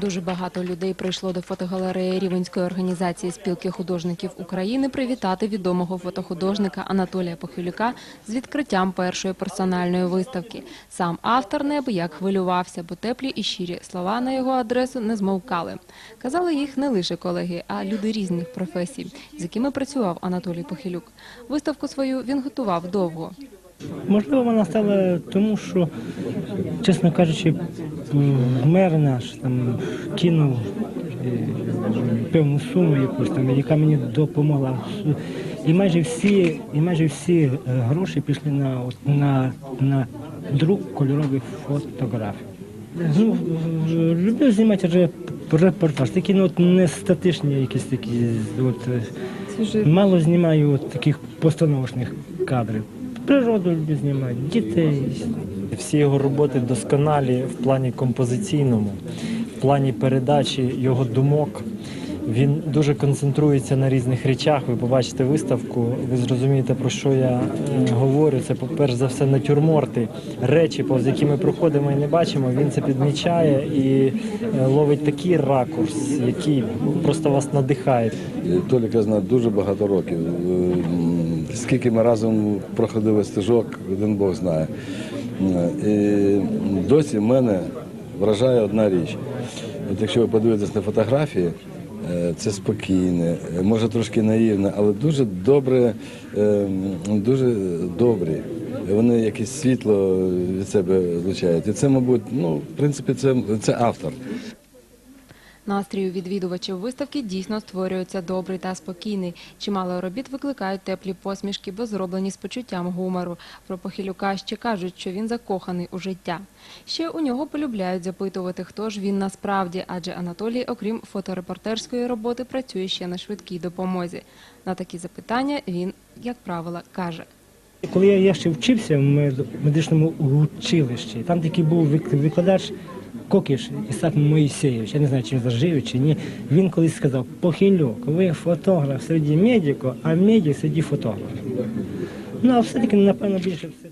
Дуже багато людей прийшло до фотогалереї Рівенської організації спілки художників України привітати відомого фотохудожника Анатолія Похилюка з відкриттям першої персональної виставки. Сам автор неабияк хвилювався, бо теплі і щирі слова на його адресу не змовкали. Казали їх не лише колеги, а люди різних професій, з якими працював Анатолій Похилюк. Виставку свою він готував довго. Можливо, вона стала тому, що, чесно кажучи, мер наш там кинув е, певну суму якусь там, яка мені допомогла. І майже всі, і майже всі е, гроші пішли на, на, на друк кольорових фотографій. Ну, люблю знімати репортаж, такі ну, от не статичні якісь такі. От, е, мало знімаю от таких постановочних кадрів. Природу люблю знімати, дітей. Всі його роботи досконалі в плані композиційному, в плані передачі його думок. Він дуже концентрується на різних речах. Ви побачите виставку, ви зрозумієте, про що я е, говорю. Це, перш за все, натюрморти, речі, повз які ми проходимо і не бачимо. Він це підмічає і е, ловить такий ракурс, який просто вас надихає. Толіка знає дуже багато років. Е, Скільки ми разом проходили стежок, один Бог знає. Е, І досі мене вражає одна річ. От якщо ви подивитесь на фотографії, е, це спокійне, е, може трошки наївне, але дуже добре, е, дуже добрі. Вони якесь світло від себе влучають. І це, мабуть, ну, в принципі, це, це автор. Настрій у відвідувачів виставки дійсно створюється добрий та спокійний. Чимало робіт викликають теплі посмішки, бо зроблені з почуттям гумору. Про Похилюка ще кажуть, що він закоханий у життя. Ще у нього полюбляють запитувати, хто ж він насправді, адже Анатолій, окрім фоторепортерської роботи, працює ще на швидкій допомозі. На такі запитання він, як правило, каже. Коли я, ще вчився в мед- медичному училищі, там такий був вик- викладач Кокіш Ісак Моїсеєвич, я не знаю, чи він зажив чи ні. Він колись сказав, Похилюк, ви фотограф серед медику, а медик серед фотограф. Ну, а все-таки, напевно, більше все.